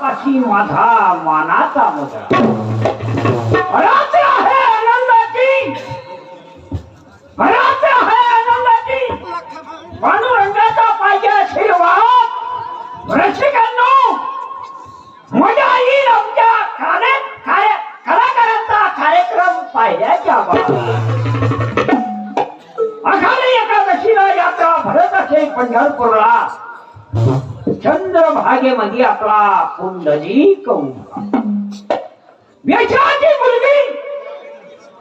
काशी माझा मानाचा मुद्रा पंढरपूरला. चंद्र आनंदाची रात्र आपला पुंडलिक कौंका मुलगी.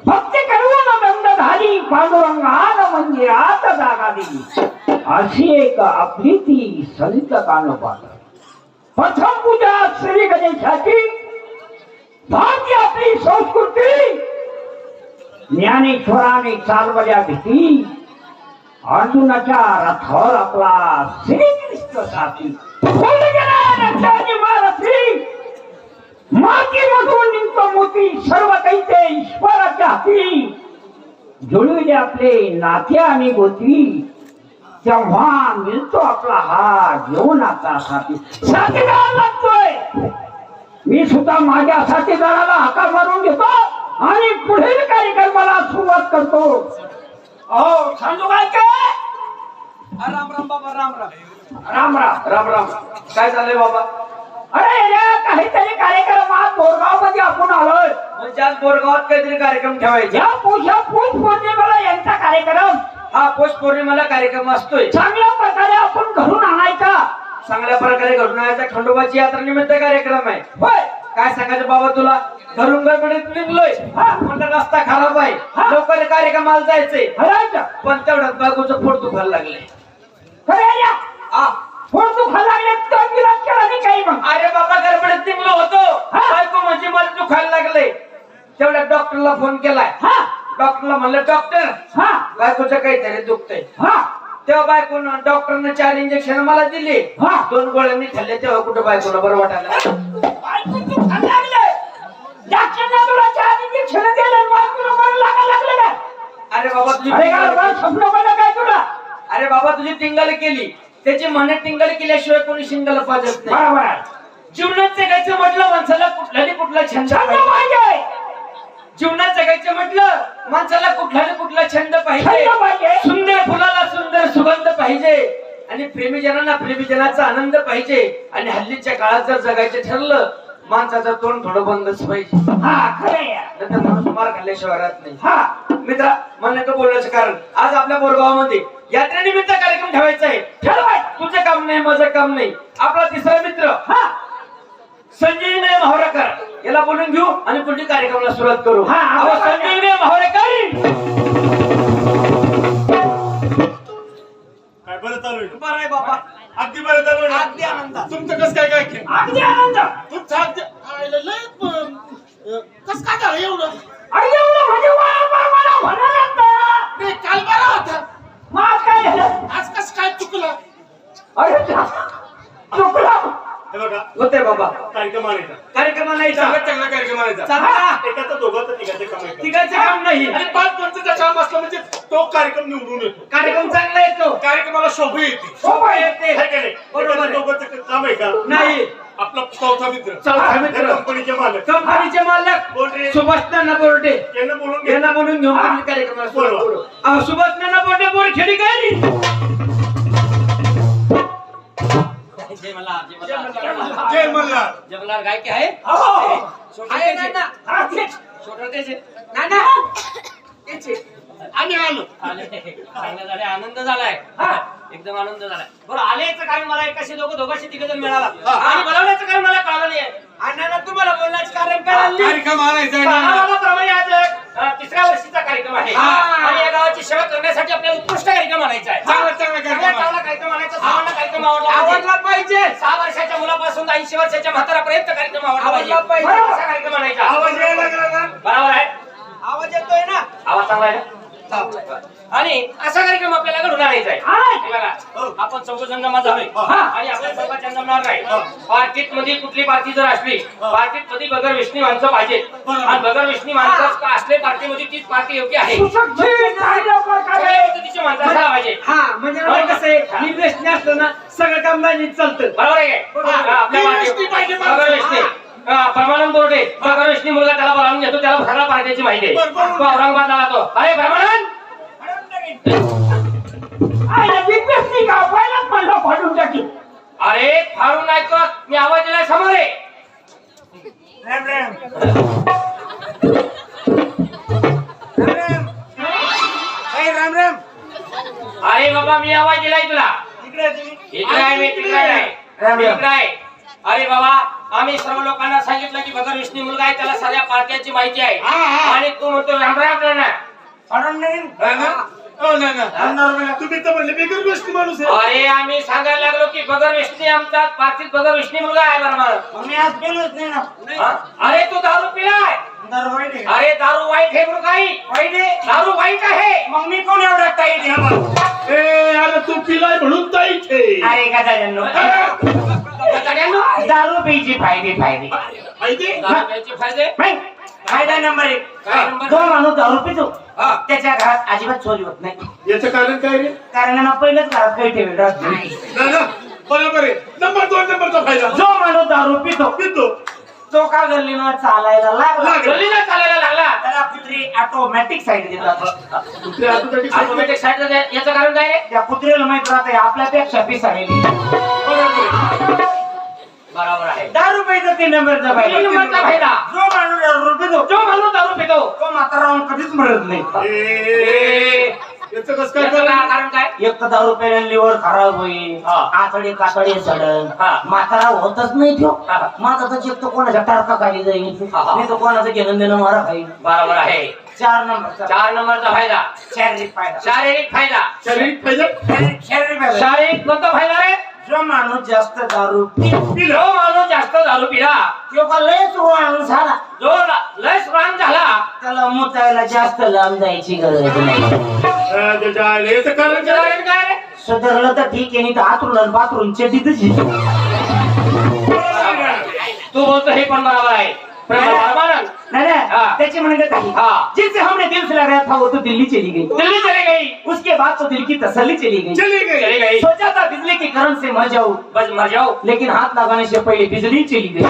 भक्त करून बंद झाली. पांडुरंगान मंदिरात म्हणजे जागा दिली. अशी एक आपली ती सलित कानोपात प्रथम पूजा श्री गणेशाची. भाग्य आपली संस्कृती. ज्ञानेश्वराने चालवल्या भीती. अर्जुनाच्या रथावर आपला श्रीकृष्ण साथी. फुल निघतो मोती सर्व काही ते ईश्वराच्या हाती जुळविले आपले नाते आणि गोती तेव्हा मिळतो आपला हा जीवनाचा साथी. साथीदार लागतोय. मी सुद्धा माझ्या साथीदाराला हाका मारून घेतो आणि पुढील कार्यक्रमाला सुरुवात करतो. अहो सांगू काय राम राम बाबा राम राम. राम राम. राम राम. काय चाललंय बाबा? अरे या काहीतरी कार्यक्रमात बोरगावमध्ये आपण आलोय. म्हणजे आज बोरगावात काहीतरी कार्यक्रम ठेवायचे. या पूज पौर्णिमेला यांचा कार्यक्रम. हा पौष पौर्णिमेला कार्यक्रम असतोय. चांगल्या प्रकारे आपण घरून आणायचा. चांगल्या प्रकारे घडणाऱ्याचा खंडोबाची यात्रा निमित्त कार्यक्रम आहे. होय. काय सांगायचं बाबा तुला? घरून गडबडीत निघलोय. हा. म्हणलं रस्ता खराब आहे. लवकर कार्यक्रमाला जायचंय. पण तेवढ्यात बायकोचं पोट दुखायला लागलंय. लागले तर गिलास केला नाही काही मग. अरे बाबा गडबडीत निघलो होतो. हा. बायको म्हणजे मला दुखायला लागले. तेवढ्या डॉक्टरला फोन केलाय. हा. डॉक्टरला म्हणलं डॉक्टर हा. बायकोचं काहीतरी दुखतंय. हा. तेव्हा बायकोनं डॉक्टरनं चार इंजेक्शन मला दिले. हा. दोन गोळ्यांनी खाल्ले तेव्हा कुठं बायकोला बरं वाटायला अरे बाबा तुझी अरे बाबा तुझी टिंगल केली. त्याची म्हणे टिंगल केल्याशिवाय कोणी शिंगल पाजत नाही. बरोबर. आहे जीवनात जगायचं म्हटलं माणसाला कुठला कुठला छंद पाहिजे. जीवनात जगायचं म्हटलं माणसाला कुठला कुठला छंद पाहिजे. सुंदर फुलाला सुंदर सुगंध पाहिजे. आणि प्रेमीजनांना प्रेमीजनाचा आनंद पाहिजे. आणि हल्लीच्या काळात जर जगायचं ठरलं माणसाचं तोंड थोडं बंदच पाहिजे. नाहीतर माणूस मार खाल्ल्याशिवाय राहत नाही. हा. मित्रा म्हणणं बोलण्याचं कारण आज आपल्या बोरगावामध्ये यात्रेनिमित्त कार्यक्रम ठेवायचा आहे. ठरवाय तुझं काम नाही माझं काम नाही. आपला तिसरा मित्र हा. संजीवने माहोरेकर. याला बोलून घेऊ आणि पुढील कार्यक्रमाला सुरुवात करू. हा. संजीवने माहोरेकर! काय बरं चालू आहे? बरं आहे बाबा. अगदी बरं चालू आहे? अगदी आनंदात. तुमचं कसं काय काय अगदी आनंद. तुमचं अगदी कसं काय झालं एवढं? अरे एवढं म्हणजे वा वा मला म्हणालात ना. नाही काल बरा होता मग आज काय झालं आज कसं काय चुकलं अरे चुकलं. हे बघा. होते बाबा. कार्यक्रम आणायचा कार्यक्रम नाही चांगला चांगला कार्यक्रम आणायचा चांगला एकाचं दोघाचं तिघाचं काम आहे तिघांचं काम नाही. आणि पाच पंचाचं काम असलं म्हणजे तो कार्यक्रम निवडून येतो. कार्यक्रम चांगला येतो. कार्यक्रमाला शोभा येते. शोभा येते. आहे का नाही? बरोबर आहे. एकाचं दोघांचं काम आहे का? नाही. आपला चौथा मित्र. चौथा मित्र. त्या कंपनीचे मालक. कंपनीचे मालक. बोर्डे. सुभाष नाना बोर्डे. यांना बोलून घे. यांना बोलून घेऊन कार्यक्रमाला सुरुवात बोलवा. करू. अहो, सुभाष नाना बोर्डे बोर खेडी काय जय मल्हार जय मल्हार जय मल्हार जय मल्हार जय मल्हार गाय की आहे हो. आहे हा, तेच. छोटा आम्ही आलो आले. चांगलं झाले. आनंद झालाय. हा. एकदम आनंद झालाय. बरं आल्याचं कारण मला एकाशी दोघं दोघांशी तिघ जण मिळाला. आणि बोलावण्याचं कारण मला कळलं नाही. अण्णांना तुम्हाला बोलण्याचं कारण नाही. कार्यक्रम आज अ, तिसऱ्या वर्षीचा कार्यक्रम आहे. आणि या गावाची सेवा करण्यासाठी आपल्याला उत्कृष्ट कार्यक्रम आणायचा आहे. चांगला चांगला कार्यक्रम चांगला कार्यक्रम आणायचा सर्वांना कार्यक्रम आवडला आवडला पाहिजे. सहा वर्षाच्या मुलापासून ऐंशी वर्षाच्या म्हातारापर्यंत कार्यक्रम आवडला पाहिजे. कार्यक्रम आणायचा. आवाज यायला बरोबर आहे. आवाज येतोय ना? आवाज चांगला आहे ना? आणि असा कार्यक्रम आपल्याला घडून आणायचा आहे. हे आपण चौघ जण जमा झालोय आणि आपण सर्वात जमणार नाही. पार्टीत मध्ये कुठली पार्टी जर असली पार्टीत मध्ये बगर विष्णी माणसं पाहिजे आणि बगर विष्णी माणसं असले पार्टीमध्ये तीच पार्टी योग्य आहे. पद्धतीची माणसं पाहिजे हा म्हणजे कसं असलं ना सगळं काम नाही चालतं. बरोबर आहे? हा, आपल्या ही पार्टी- व्यक्ती पाहिजे माणसं. बोर्डे. विष्णू मुलगा त्याला बोलावून घेतो त्याला सगळ्या पार्टीची माहिती आहे. तो औरंगाबादला राहतो अरे नाही पहिलाच म्हणलं फाडून टाकी अरे फारून ऐकतो मी आवाज दिलाय समोर आहे राम राम. राम राम. काय राम राम. अरे बाबा मी आवाज दिलाय तुला. इकडे आहे तुम्ही. इकडे आहे मी तिकडे आहे. अरे बाबा आम्ही सर्व लोकांना सांगितलं की बगर विष्णू मुलगा आहे त्याला सगळ्या पार्ट्याची माहिती आहे. आणि तू म्हणतो रामराम नाही. हा ना? हो? ना ना तुम्ही तर म्हणले बेकार गोष्टी माणूस आहे. अरे आम्ही सांगायला लागलो की बगर विष्णू आमचा पार्टीत बगर विष्णू मुलगा आहे बरोबर मग मी आज गेलोच नाही ना. हा? अरे तू दारू पिलाय? दारू वाईट आहे. का? अरे दारू वाईट आहे बरं काही? वाईट आहे? दारू वाईट आहे. मग मी कोण एवढा टाईट आहे मग? ए अरे तू पिलाय म्हणून ताई ठे अरे गजाननो गटाड्यांनो, दारू प्यायची फायदे फायदे. माहिती दारू प्यायचे फायदे? नाही. फायदा नंबर एक. काय नंबर? जो माणूस दारू पितो. हा. त्याच्या घरात अजिबात चोरी होत नाही. याचं कारण काय रे? कारण ना पहिलेच घरात काही ठेवेल राहत नाही. ना ना बरोबर आहे. नंबर दोन नंबरचा फायदा. जो माणूस दारू पितो. पितो. तो का गल्लीनं चालायला लागला? लागला. गल्लीला चालायला लागला. त्याला कुत्री ऑटोमॅटिक साईड automatic सांगतो? ऑटोमॅटिक साईड याचं कारण काय आहे? त्या कुत्रीला माहीत राहते आपल्यापेक्षा पिसाळलेली बरोबर आहे. दारू प्यायचा तीन नंबरचा तीन नंबरचा फायदा. जो माणूस दारू पितो जो माणूस दारू पितो तो म्हातारा कधीच मरत नाही. ए, याचं कसं काय याचं कारण? कारण काय? एक तर दारू प्यायला लिव्हर खराब होईल हा. आतडे कातडे सडन हा. म्हातारा होतच नाही तो. हा. माझा तर चेक तो कोणाच्या टारका खाली जाईल. हा, हा. नाही तर कोणाचं घेणं देणं मारा खाईल बरोबर आहे. चार नंबरचा. चार नंबरचा फायदा. शारीरिक फायदा. शारीरिक फायदा. शारीरिक फायदा? शारीरिक शारीरिक फायदा. शारीरिक कोणता फायदा रे? जो माणूस जास्त दारू पितो जो माणूस जास्त दारू पिला तो का लयच रोहाण झाला. जो लय स्ट्रॉंग झाला त्याला मुतायला जास्त लांब जायची गरज नाही. कारण त्याचं काय रे? सुधारलं तर ठीक आहे नाही तर आतरून बाथरूम चेटीतच तू बोलतो हे पण बरोबर आहे. त्याची हाँ। जिससे हमने दिल से लगाया था वो तो दिल्ली चली गई. दिल्ली चली गई. उसके बाद तो दिल की तसल्ली चली गई. चली गई. चली गई. सोचा था बिजली के करंट से मर जाऊं बस मर जाओ लेकिन हाथ लगाने से पहले बिजली चली गई.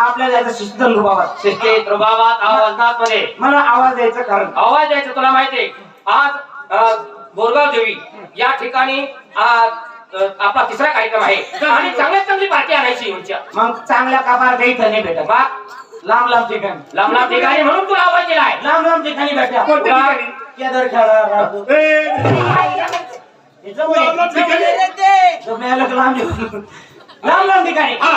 आपल्याला शिस्तीत आवाजात मध्ये मला आवाज द्यायचं कारण. आवाज द्यायचा तुला माहितीये आज बोरगाव देवी या ठिकाणी आज आपला तिसरा कार्यक्रम आहे. आणि चांगल्यात चांगली पार्टी आणायची मग चांगल्या कापार काही नाही भेटत. मग लांब लांब ठिकाणी. लांब लांब ठिकाणी म्हणून तुला आवाज दिलाय. लांब लांब ठिकाणी भेटा. कोणत्या ठिकाणी? केदार खेळा राहतो ए, जवळ लांब लांब ठिकाणी? आहे. की लांब ठिकाणी. लांब लांब ठिकाणी हा.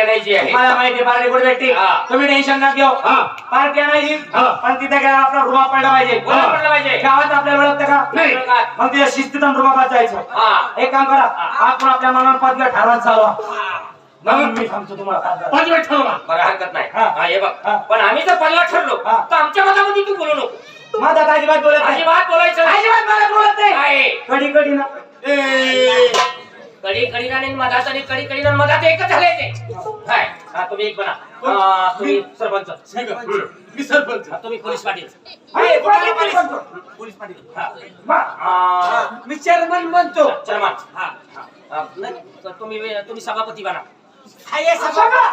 आणायची आहे. मला माहिती पार्टी कुठे भेटते हा. तुम्ही टेन्शन घेऊ. हा. पार्टी आणायची. हा. पण तिथे काय आपला रुबाब पडला पाहिजे. पडला पाहिजे. गावात आपल्याला ओळखतं नाही. मग तिथे शिस्तीत आणि रुबाबात जायचं. हा. एक काम करा. आपण आपल्या मनात पदव्या ठरवून चालवा. मग मी सांगतो तुम्हाला वेळ ठरवा. बरं हरकत नाही. हा. हा हे बघ. हा. पण आम्ही जर पल्ला ठरलो हा. तर आमच्या मतामध्ये तू बोलू नको. माझा अजिबात बोलत नाही. अजिबात बोलायचं नाही. अजिबात मला बोलत नाही. काय कधी कधी ना. ए, कडी कडी आणि मधात आणि कडी कडी मधात एकच झालंय ते. काय हा तुम्ही एक बना. तुम्ही सरपंच. मी सरपंच. हा, तुम्ही पोलीस पाटील. पोलीस पाटील? हा. मी चेअरमन बनतो चर्मा हा हा. नाही, तर तुम्ही तुम्ही सभापती बना. हाय, सभा.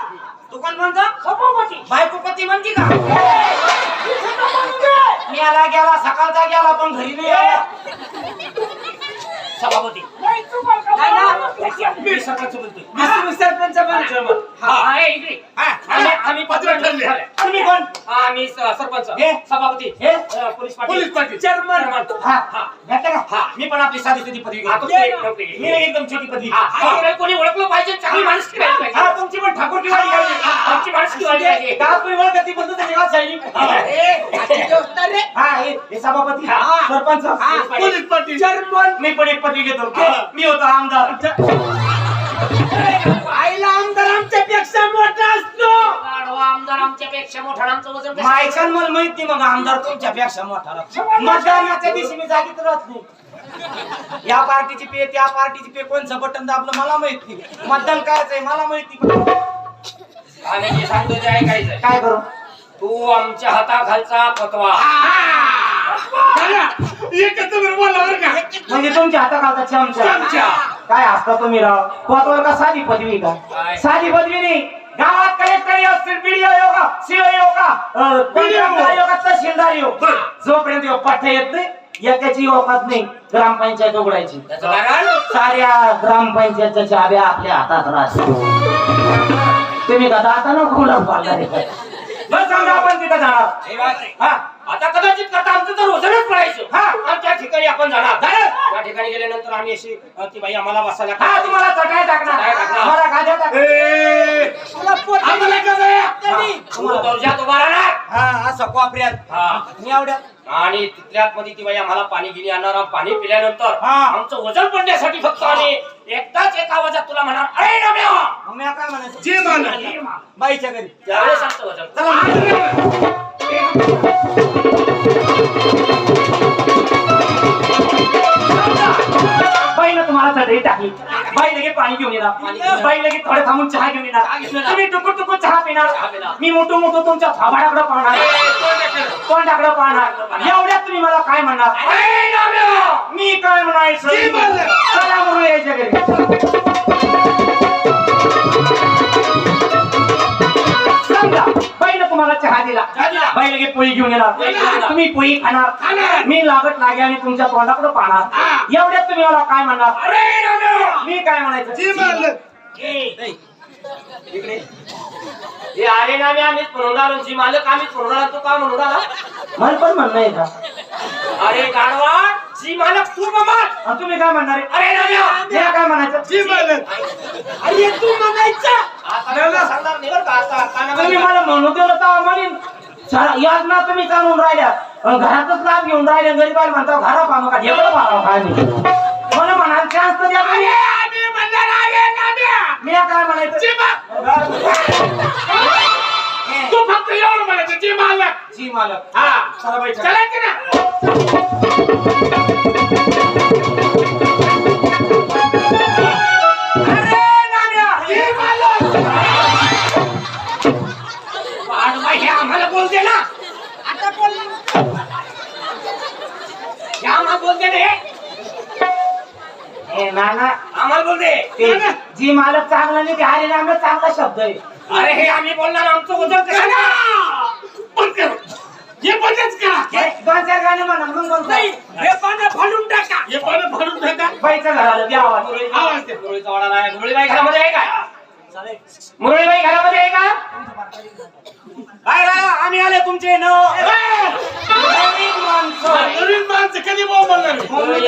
तू कोण म्हणतो? सभापती. बायको पती म्हणती का? मी आला गेला सकाळचा गेला पण घरी नाही आला. सभापती. नाही ना. मी सरपंच बोलतोय मी सरपंच बनतो हा, हा, ए, इकडे. हा, आम्ही आम्ही पत्र ठरले. तुम्ही कोण हा, आम्ही स- सरपंच हे? सभापती हे? अं, police Patil police Patil. Chairman हा हा. भेटलं का हा. मी पण आपली साधी सुधी पदवी हा, घेतो. मी एकदम छोटी पदवी हा, हा, कोणी- कोणी ओळखलं पाहिजे चांगली माणूस ठेवायला पाहिजे हा तुमची पण ठाकूर पाहिजे हा, आमची पाहिजे. का तुम्ही ओळखत ती म्हणतो त्याच्या गावात सैनिक हा हे हे सभापती हा. सरपंच पोलीस पाटील चेअरमन मी पण एक पदवी घेतो हा. मी होतो आमदार. आईला आमदार आमच्यापेक्षा मोठा असतो. गाढवा आमदार आमच्यापेक्षा मोठा. आमचं वजन कसं? मायकान मला माहीत नाही मग आमदार तुमच्यापेक्षा मोठा राहतो. मतदानाच्या दिवशी मी जागीत राहत नाही. या पार्टीची पे त्या पार्टीची पे कोणचं बटन दाबलं मला माहीत नाही. मतदान करायचंय मला माहिती आणि जे सांगतो ते ऐकायचं काय करू? तू आमच्या हाताखालचा पतवा. एकच बोला बरं का? म्हणजे तुमच्या हाताखालचा चमचा. चमचा. काय असता तुम्ही राव? पोतवर का साधी पदवी का? साधी पदवी नाही. गावात कलेक्टर येऊ बीडीओ का सीओ का अं, तहसीलदार येऊ. जोपर्यंत येऊ पठ्ठा येत नाही एकाची औकात नाही ग्रामपंचायत उघडायची. साऱ्या ग्रामपंचायतच्या चाव्या आपल्या हातात राहतात तुम्ही का दातानं खोलून पाडणार? बस आपण तिथं जाणार. आता कदाचित करता आमचं तर वजनच पडायचं. हा. आणि त्या ठिकाणी आपण जाणार. त्या ठिकाणी गेल्यानंतर आम्ही अशी अ, ती बाई आम्हाला बसायला हा तुम्हाला चटाय टाकणार. चटाई टाकणार. मला गाद्या टाकणार. ए, आम्हाला का नाही? तुम्हाला दर्जात उभा राहणार. हा असं कोपऱ्यात. हा. मी आणि तिथल्यात मध्ये ती बाई आम्हाला पाणी गिनी आणणार आणि पाणी पिल्यानंतर हा. आमचं वजन पडण्यासाठी फक्त आम्ही एकदाच एका आवाजात तुला म्हणणार अरे रम्या! मग मी काय म्हणायचं? जे बाईच्या घरी. त्यावेळेस आमचं वजन. चला. बाई लगे थोडे थांबून चहा घेऊन येणार. तुम्ही टुकूर टुकूर चहा पिणार. मी मोठं मोठं तुमच्या थोबाडाकडे पाहणार. तोंडाकडे पाहणार. एवढ्यात तुम्ही मला काय म्हणणार? मी काय म्हणायचं. चला म्हणून यायच्या घरी समजा तुम्हाला चहा दिला. बाई लगे पोळी घेऊन येणार. तुम्ही पोळी खाणार. खाणार. मी लागत लागे आणि तुमच्या तोंडाकडे पाहणार. एवढ्यात तुम्ही मला काय म्हणणार? मी काय म्हणायचं? जे मानलं हे अरे ना मी आम्हीच म्हणून आलो जी मालक आम्हीच म्हणून आलो तू का म्हणून आला? मला पण म्हणणं आहे का? अरे गाडवा जी मालक तू मामाल आणि तुम्ही काय म्हणणार आहे? अरे मी काय म्हणायचं? जे मानलं अरे तू म्हणायचं! आता मला सांगणार नाही बरं का आता कानामध्ये तुम्ही मला म्हणू दिलं तर म्हणेन. चला, योजना तुम्ही चालवून राहिल्या. अन घरातच लाभ घेऊन राहिले गरीबाला म्हणता घरा पाहा का? ढेकळं पाहा काय नाही मला म्हणाल चान्स तर द्या. तुम्ही. मी काय म्हणायचं? म्हणायचं जे मालक. जी मालक. हा चला बाई, चला. चला की ना. अरे नाम्या! जे मालक. गाडवा हे आम्हाला बोल दे ना. आता बोल. हे आम्हाला बोल दे रे ए, नाना. आम्हाला बोल दे. ते जी मालक चांगला नाही ते हरे नाम्या चांगला शब्द आहे. अरे हे आम्ही बोलणार आमचं वजन कसं बंद कर हे बंदच करा दोन चार गाणे म्हणा मग बोलतो. हे पानं फाडून टाका. हे पानं फाडून टाका. बाईचं घर आलं द्या आवाज. आवाज दे. मुरळीचा वाडा नाही. मुरळीबाई घरामध्ये आहे का? मुरळीबाई घरामध्ये आहे का? काय रा, आम्ही आले तुमचे न. नवीन माणसं. नवीन माणसं. कधी भाऊ बोलणार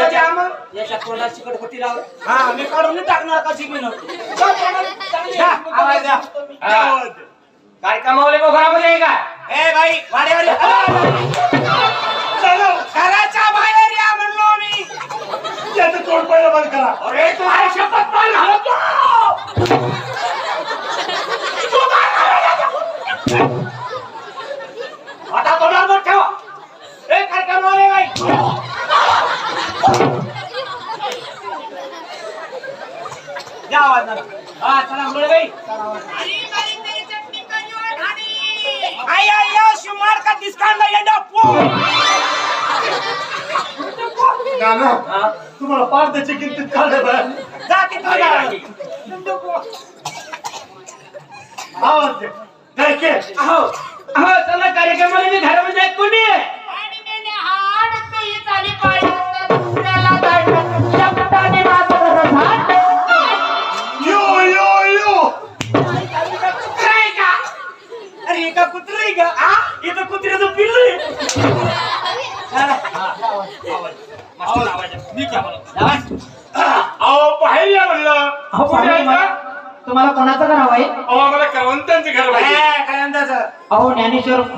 याच्या तोंडात चिकटपट्टी लाव. हा मी काढून नाही टाकणार का शिकविन द्या. आवाज द्या. आवाज दे. कार्यक्रमावले घरामध्ये का ए बाई वाड्यावर घराच्या बाहेर या म्हणलो मी याचं तोंड पहिलं बंद करा. अरे तू शपथ मार घालतो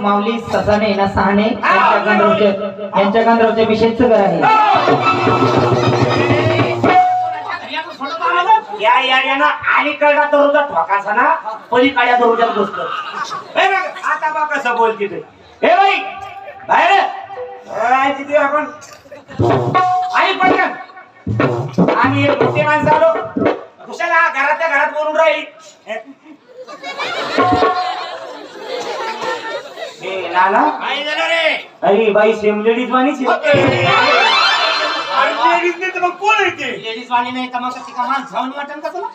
माऊली ससाने ना सहाणे यांच्या गांधरावचे यांच्या गांधरावचे विशेष घर आहे. या याड्यानं अलीकडला दरोजा ठोकाचा ना पलीकडल्या दरोजात बसतो. हे बघ, आता बा कसं बोलते ते. हे बाई बाहेर काय तिथे आपण आई पटकन. आम्ही एक मोठे माणसं आलो? कुशाला घरातल्या घरात बोलून राहील. हे नाना झालं रे. अरे बाई सेम लेडीज वाणीच आहे. अरे लेडीज नाही तर मग कोण येते? लेडीज वाणी नाही तर मग ती का माणसं जाऊन वाटन का तुला?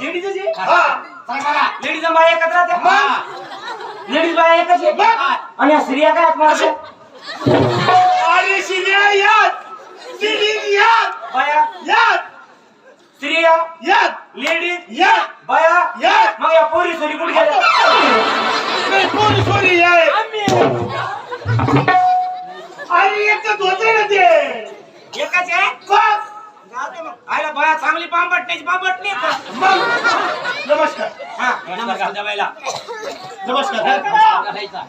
लेडीजच आहे? हा. काय करा लेडीज बाया एकत्र राहते? लेडीज बाया एकच आहे मग? आणि या स्त्रिया काय आहेत माझ्या अरे शिर्या याद लेडीज याद बाया? याद स्त्रिया? लेडीज याद बाया? याद मग या पोरी सोरी कुठे गेल्या? कोणी सोरी याय अरे एकच होते ना ते? एकच आहे? बघ. आयला बाया चांगली पांबटण्याची पांबटणी नमस्कार. हा नमस्कार. बाईला नमस्कार. नमस्कार.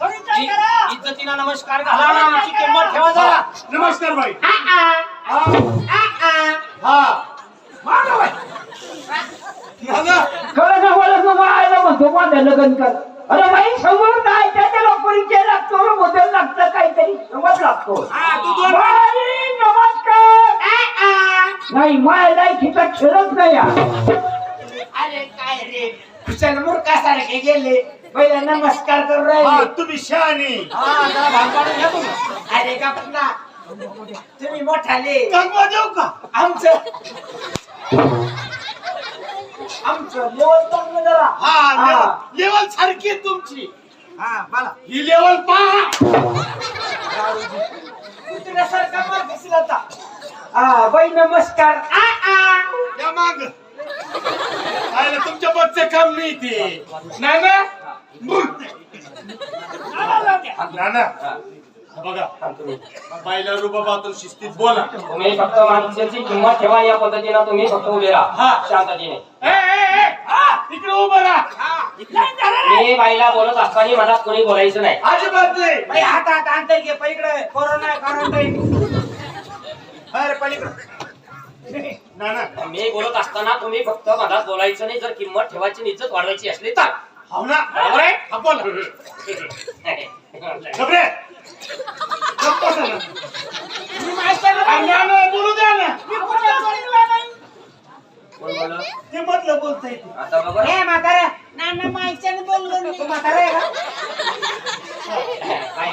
घाला आणि आमची किंमत ठेवा जरा. नमस्कार बाई हा मागा बाई मागा. खरं का बोलत तू बाळाला माझं लग्न कर. अरे बाई समोर काय? त्याच्या परिचय लागतो बदल लागतं काहीतरी समज लागतो. हा, तू दोन- बाई, नमस्कार. नाही माय लायकीचा खेळच नाही हा. अरे काय रे? खुशाल मूर्खासारखे गेले. पहिला नमस्कार करू हा राहिले तुम्ही शहाणी. हा जरा भाग पाडून घ्या तुम्ही. अरे का पुन्हा तुम्ही मोठाले. गंगवा देऊ का? आमचं आमचं लेवल चांगलं जरा. हा लेवल सारखी आहे तुमची. हा बोला. ही लेवल पहा. कुत्र्यासारखा मार दिसला आता. हा बाई नमस्कार. आ, आ. या माग. आयला तुमच्या बसचं काम नाही ते. नाही ना? मग. ना ना बघा. बाईला रुबाबातून शिस्तीत बोला. तुम्ही फक्त माणसाची किंमत ठेवा या पद्धतीनं तुम्ही फक्त उभे राहा. हा. शांततेने. हा, इकडे उभं राहा. मी बाईला बोलत असताना मनात कोणी बोलायचं नाही. अजिबात नाही. बाई हात हात अंतर घे पलीकडे कोरोना क्वारंटाईन अरे पलीकडे ना ना. मी बोलत असताना तुम्ही फक्त मनात बोलायचं नाही. जर किंमत ठेवायची इज्जत वाढवायची असली तर. हो ना. बरोबर आहे? हा, बोला. घबरे. गप्प बसा ना. अरे ना, ना, बोलू द्या ना. मधलं बोलता येते आता बघा. ए म्हातारे नाना माईच्याने बोललो मी. तू म्हातारा आहे का? काय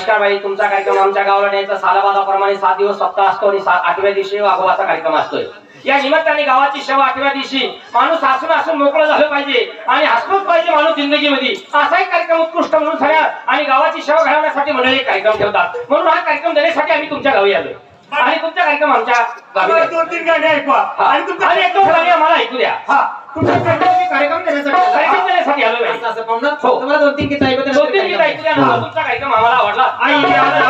नमस्कार बाई तुमचा कार्यक्रम आमच्या गावाला न्यायचा सालाबादाप्रमाणे सात दिवस सप्ताह असतो आणि आठव्या दिवशी वाघोबाचा कार्यक्रम असतोय. या निमित्ताने गावाची सेवा आठव्या दिवशी माणूस हसून हसून मोकळं झालं पाहिजे आणि हसलंच पाहिजे माणूस जिंदगीमध्ये. असा एक कार्यक्रम उत्कृष्ट म्हणून सगळ्या आणि गावाची सेवा घडवण्यासाठी मंडळी एक कार्यक्रम ठेवतात. म्हणून हा कार्यक्रम देण्यासाठी आम्ही तुमच्या गावी आलोय. आणि तुमचा कार्यक्रम आमच्या गावी. दोन तीन गाणी ऐकवा. आणि तुमचा आम्हाला ऐकू द्या. हा. तुमच्यासाठी कार्यक्रम करण्यासाठी कार्यक्रम करण्यासाठी आलो आहे. असं असं पाहून ना. हो. तुम्हाला दोन तीन गीत ऐकू देण्यासाठी दोन तीन गीत कार्यक्रम. ऐकू द्या ना. तुमचा कार्यक्रम आम्हाला आवडला आई आला.